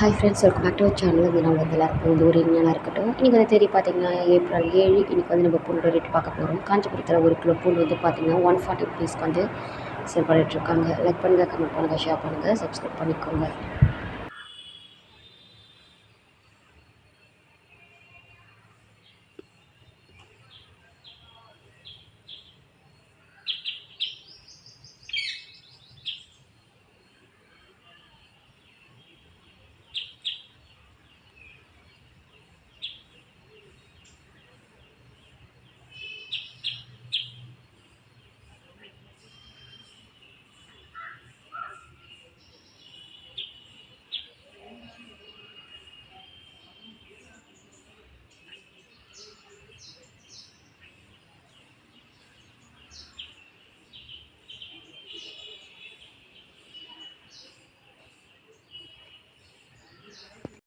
Hi friends welcome back to channel வந்து நம்ம வந்து எல்லாருக்கும் வந்து ஒரு இனிமையாக இருக்கட்டும். இன்றைக்கி வந்து தேதி பார்த்தீங்கன்னா ஏப்ரல் ஏழு. இன்றைக்கி வந்து நம்ம பூண்டு ரேட் பார்க்க போகிறோம் காஞ்சிபுரத்தில் ஒரு கிலோ பூண்டு வந்து பார்த்தீங்கன்னா ஒன் ஃபார்ட்டி ருபீஸ்க்கு வந்து சேல் பண்ணிகிட்ருக்காங்க லைக் பண்ணுங்கள் கமெண்ட் பண்ணுங்கள் ஷேர் பண்ணுங்கள் சப்ஸ்கிரைப் பண்ணிக்கோங்க.